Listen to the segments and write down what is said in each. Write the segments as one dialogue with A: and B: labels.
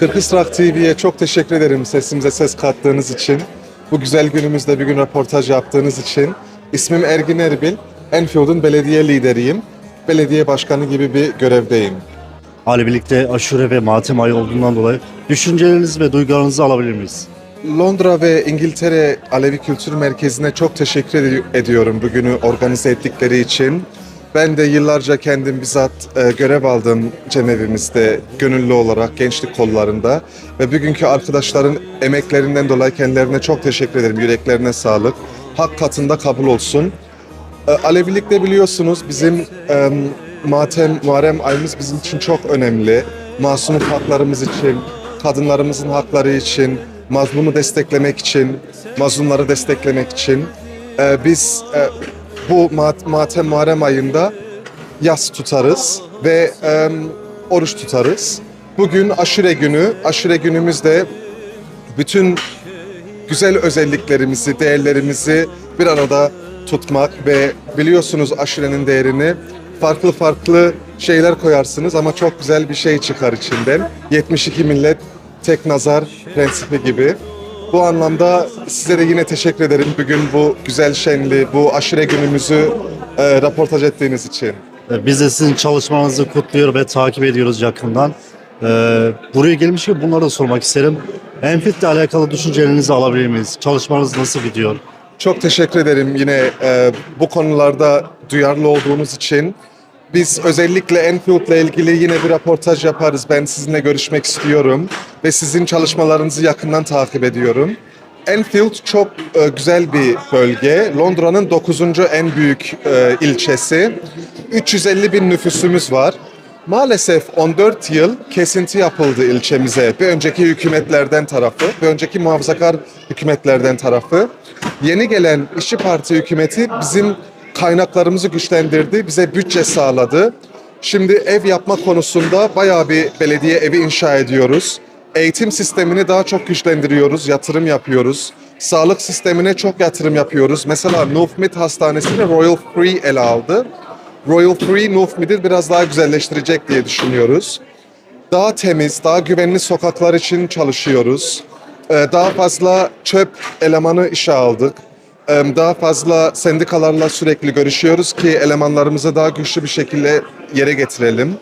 A: Kırkısrak TV'ye çok teşekkür ederim sesimize ses kattığınız için. Bu güzel günümüzde bir gün röportaj yaptığınız için. İsmim Ergin Erbil. Enfield'un belediye lideriyim. Belediye başkanı gibi bir görevdeyim.
B: Hali birlikte aşure ve matem ayı olduğundan dolayı düşüncelerinizi ve duygularınızı alabilir miyiz?
A: Londra ve İngiltere Alevi Kültür Merkezi'ne çok teşekkür edi- ediyorum bugünü organize ettikleri için. Ben de yıllarca kendim bizzat e, görev aldım cemevimizde gönüllü olarak gençlik kollarında ve bugünkü arkadaşların emeklerinden dolayı kendilerine çok teşekkür ederim. Yüreklerine sağlık. Hak katında kabul olsun. E, Alevilikte biliyorsunuz bizim e, matem, Muharrem ayımız bizim için çok önemli. Masumluk haklarımız için, kadınlarımızın hakları için, mazlumu desteklemek için, mazlumları desteklemek için. E, biz e, bu mat, matem Muharrem ayında yas tutarız ve e, oruç tutarız. Bugün aşure günü, aşure günümüzde bütün güzel özelliklerimizi, değerlerimizi bir arada tutmak ve biliyorsunuz aşurenin değerini farklı farklı şeyler koyarsınız ama çok güzel bir şey çıkar içinden. 72 millet tek nazar prensibi gibi. Bu anlamda size de yine teşekkür ederim bugün bu güzel şenli, bu aşure günümüzü e, raportaj ettiğiniz için.
B: Ee, Biz de sizin çalışmanızı kutluyor ve takip ediyoruz yakından. Ee, buraya gelmişken bunları da sormak isterim. Enfit'le alakalı düşüncelerinizi alabilir miyiz? Çalışmanız nasıl gidiyor?
A: Çok teşekkür ederim yine e, bu konularda duyarlı olduğunuz için. Biz özellikle Enfield'la ilgili yine bir röportaj yaparız. Ben sizinle görüşmek istiyorum ve sizin çalışmalarınızı yakından takip ediyorum. Enfield çok e, güzel bir bölge. Londra'nın 9. en büyük e, ilçesi. 350 bin nüfusumuz var. Maalesef 14 yıl kesinti yapıldı ilçemize. Bir önceki hükümetlerden tarafı, bir önceki muhafazakar hükümetlerden tarafı. Yeni gelen İşçi Parti hükümeti bizim kaynaklarımızı güçlendirdi, bize bütçe sağladı. Şimdi ev yapma konusunda bayağı bir belediye evi inşa ediyoruz. Eğitim sistemini daha çok güçlendiriyoruz, yatırım yapıyoruz. Sağlık sistemine çok yatırım yapıyoruz. Mesela Northmid Hastanesi'ni Royal Free ele aldı. Royal Free Northmid'i biraz daha güzelleştirecek diye düşünüyoruz. Daha temiz, daha güvenli sokaklar için çalışıyoruz. Ee, Daha fazla çöp elemanı işe aldık. Daha fazla sendikalarla sürekli görüşüyoruz ki elemanlarımızı daha güçlü bir şekilde yere getirelim.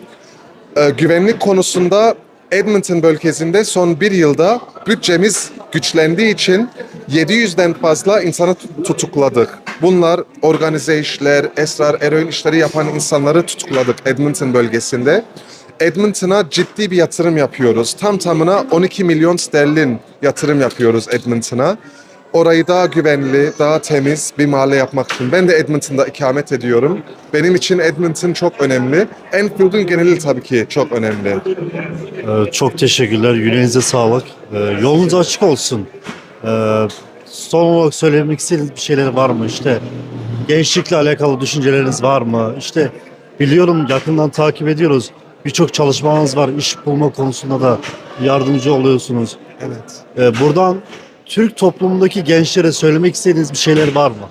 A: Ee, Güvenlik konusunda Edmonton bölgesinde son bir yılda bütçemiz güçlendiği için 700'den fazla insanı tut- tutukladık. Bunlar organize işler, esrar, eroin işleri yapan insanları tutukladık Edmonton bölgesinde. Edmonton'a ciddi bir yatırım yapıyoruz. Tam tamına 12 milyon sterlin yatırım yapıyoruz Edmonton'a. Orayı daha güvenli, daha temiz bir mahalle yapmak için. Ben de Edmonton'da ikamet ediyorum. Benim için Edmonton çok önemli. Enfield'un geneli tabii ki çok önemli.
B: Ee, çok teşekkürler. Yüreğinize sağlık. Ee, yolunuz açık olsun. Ee, son olarak söylemek istediğiniz bir şeyler var mı? İşte gençlikle alakalı düşünceleriniz var mı? İşte biliyorum yakından takip ediyoruz. Birçok çalışmanız var. İş bulma konusunda da yardımcı oluyorsunuz.
A: Evet.
B: Ee, buradan Türk toplumundaki gençlere söylemek istediğiniz bir şeyler var mı?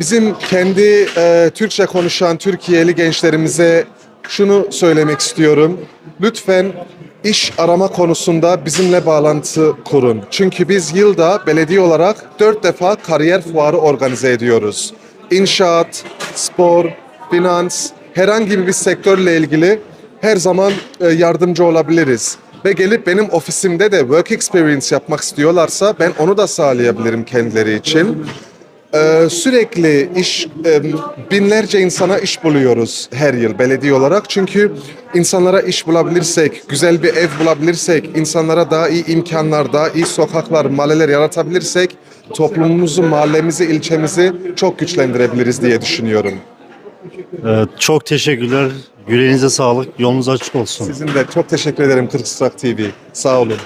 A: Bizim kendi e, Türkçe konuşan Türkiye'li gençlerimize şunu söylemek istiyorum. Lütfen iş arama konusunda bizimle bağlantı kurun. Çünkü biz yılda belediye olarak dört defa kariyer fuarı organize ediyoruz. İnşaat, spor, finans, herhangi bir sektörle ilgili her zaman e, yardımcı olabiliriz. Ve gelip benim ofisimde de work experience yapmak istiyorlarsa ben onu da sağlayabilirim kendileri için. Ee, sürekli iş e, binlerce insana iş buluyoruz her yıl belediye olarak. Çünkü insanlara iş bulabilirsek, güzel bir ev bulabilirsek, insanlara daha iyi imkanlar, daha iyi sokaklar, mahalleler yaratabilirsek toplumumuzu, mahallemizi, ilçemizi çok güçlendirebiliriz diye düşünüyorum.
B: Ee, çok teşekkürler. Yüreğinize sağlık. Yolunuz açık olsun.
A: Sizin de çok teşekkür ederim Kırkısrak TV. Sağ olun.